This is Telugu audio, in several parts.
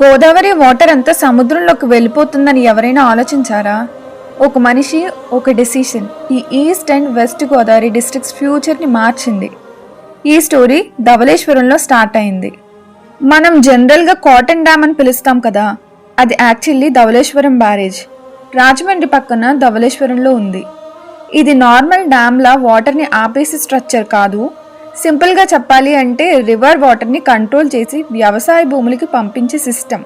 గోదావరి వాటర్ అంతా సముద్రంలోకి వెళ్ళిపోతుందని ఎవరైనా ఆలోచించారా? ఒక మనిషి ఒక డెసిషన్ ఈ east and west Godavari districts ఫ్యూచర్ని మార్చింది. ఈ స్టోరీ ధవళేశ్వరంలో స్టార్ట్ అయింది. మనం జనరల్గా కాటన్ డ్యామ్ అని పిలుస్తాం కదా అది యాక్చువల్లీ ధవళేశ్వరం బ్యారేజ్ రాజమండ్రి పక్కన ధవళేశ్వరంలో ఉంది. ఇది నార్మల్ డ్యామ్లా వాటర్ని ఆపేసే స్ట్రక్చర్ కాదు సింపుల్గా చెప్పాలి అంటే రివర్ వాటర్ని కంట్రోల్ చేసి వ్యవసాయ భూములకి పంపించే సిస్టమ్.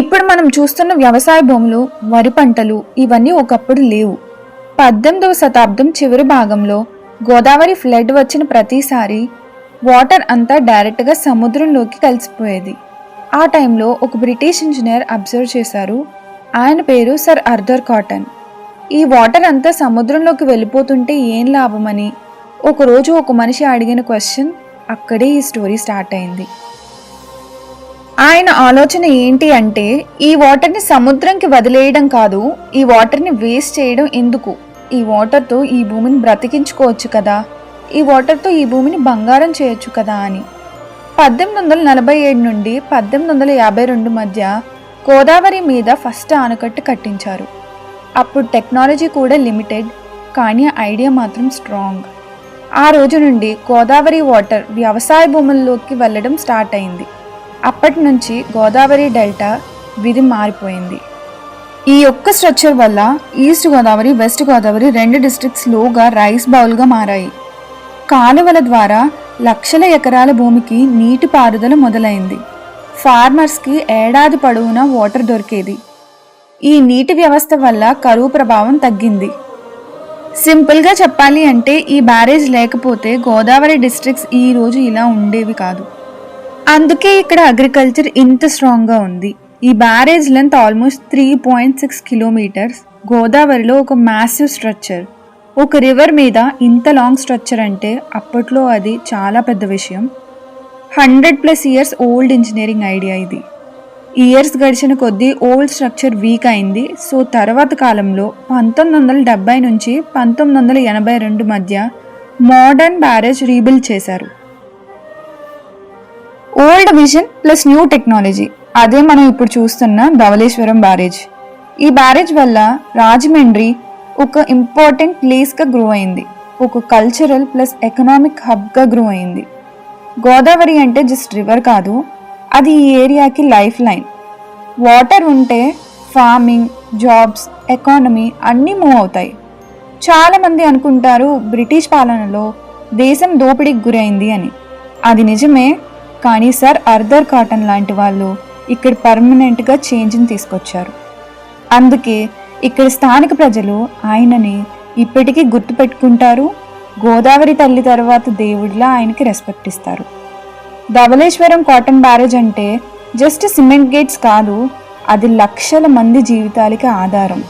ఇప్పుడు మనం చూస్తున్న వ్యవసాయ భూములు వరి పంటలు ఇవన్నీ ఒకప్పుడు లేవు. పద్దెనిమిదవ శతాబ్దం చివరి భాగంలో గోదావరి ఫ్లడ్ వచ్చిన ప్రతిసారి వాటర్ అంతా డైరెక్ట్గా సముద్రంలోకి కలిసిపోయేది. ఆ టైంలో ఒక బ్రిటిష్ ఇంజనీర్ అబ్జర్వ్ చేశారు. ఆయన పేరు సర్ అర్థర్ కాటన్. ఈ వాటర్ అంతా సముద్రంలోకి వెళ్ళిపోతుంటే ఏం లాభమని? ఒకరోజు ఒక మనిషి అడిగిన క్వశ్చన్ అక్కడే ఈ స్టోరీ స్టార్ట్ అయింది. ఆయన ఆలోచన ఏంటి అంటే ఈ వాటర్ని సముద్రంకి వదిలేయడం కాదు ఈ వాటర్ని వేస్ట్ చేయడం ఎందుకు? ఈ వాటర్తో ఈ భూమిని బ్రతికించుకోవచ్చు కదా ఈ వాటర్తో ఈ భూమిని బంగారం చేయొచ్చు కదా అని. పద్దెనిమిది వందల నలభై ఏడు నుండి పద్దెనిమిది వందల యాభై రెండు మధ్య గోదావరి మీద ఫస్ట్ ఆనకట్టు కట్టించారు. అప్పుడు టెక్నాలజీ కూడా లిమిటెడ్ కానీ ఐడియా మాత్రం స్ట్రాంగ్. ఆ రోజు నుండి గోదావరి వాటర్ వ్యవసాయ భూముల్లోకి వెళ్ళడం స్టార్ట్ అయింది. అప్పటి నుంచి గోదావరి డెల్టా విధి మారిపోయింది. ఈ ఒక్క స్ట్రక్చర్ వల్ల ఈస్ట్ గోదావరి వెస్ట్ గోదావరి రెండు డిస్ట్రిక్ట్స్ లోగా రైస్ బౌల్గా మారాయి. కాలువల ద్వారా లక్షల ఎకరాల భూమికి నీటి పారుదల మొదలైంది. ఫార్మర్స్కి ఏడాది పొడవునా వాటర్ దొరికేది. ఈ నీటి వ్యవస్థ వల్ల కరువు ప్రభావం తగ్గింది. సింపుల్గా చెప్పాలి అంటే ఈ బ్యారేజ్ లేకపోతే గోదావరి డిస్ట్రిక్ట్స్ ఈ రోజు ఇలా ఉండేవి కాదు. అందుకే ఇక్కడ అగ్రికల్చర్ ఇంత స్ట్రాంగ్గా ఉంది. ఈ barrage length almost three point six kilometres. గోదావరిలో ఒక మ్యాసివ్ స్ట్రక్చర్. ఒక రివర్ మీద ఇంత లాంగ్ స్ట్రక్చర్ అంటే అప్పట్లో అది చాలా పెద్ద విషయం. Hundred plus years old engineering idea ఇది. ఇయర్స్ గడిచిన కొద్దీ ఓల్డ్ స్ట్రక్చర్ వీక్ అయింది. సో తర్వాత కాలంలో పంతొమ్మిది వందల డెబ్బై నుంచి పంతొమ్మిది వందల ఎనభై రెండు మధ్య మోడర్న్ బ్యారేజ్ రీబిల్డ్ చేశారు. Old vision plus new technology అదే మనం ఇప్పుడు చూస్తున్న ధవలేశ్వరం బ్యారేజ్ ఈ బ్యారేజ్ వల్ల రాజమండ్రి ఒక ఇంపార్టెంట్ ప్లేస్గా గ్రో అయింది. ఒక కల్చరల్ ప్లస్ ఎకనామిక్ హబ్గా గ్రో అయింది. గోదావరి అంటే జస్ట్ రివర్ కాదు. అది ఈ ఏరియాకి లైఫ్ లైన్. వాటర్ ఉంటే ఫార్మింగ్ జాబ్స్ ఎకానమీ అన్నీ మూవ్ అవుతాయి. చాలామంది అనుకుంటారు బ్రిటిష్ పాలనలో దేశం దోపిడీకి గురైంది అని. అది నిజమే కానీ సార్ అర్దర్ కాటన్ లాంటి వాళ్ళు ఇక్కడ పర్మనెంట్గా చేంజ్ని తీసుకొచ్చారు. అందుకే ఇక్కడ స్థానిక ప్రజలు ఆయనని ఇప్పటికీ గుర్తుపెట్టుకుంటారు గోదావరి తల్లి తర్వాత దేవుడిలా ఆయనకి రెస్పెక్ట్ ఇస్తారు. ధవలేశ్వరం కాటన్ బ్యారేజ్ అంటే జస్ట్ సిమెంట్ గేట్స్ కాదు అది లక్షల మంది జీవితాలకి ఆధారం.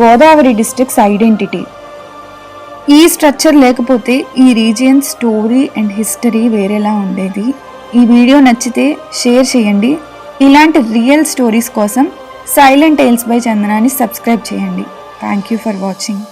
Godavari districts identity. ఈ స్ట్రక్చర్ లేకపోతే ఈ రీజియన్ స్టోరీ అండ్ హిస్టరీ వేరేలా ఉండేది. ఈ వీడియో నచ్చితే షేర్ చేయండి. ఇలాంటి రియల్ స్టోరీస్ కోసం సైలెంట్ టైల్స్ బై చందనాన్ని సబ్స్క్రైబ్ చేయండి. Thank you for watching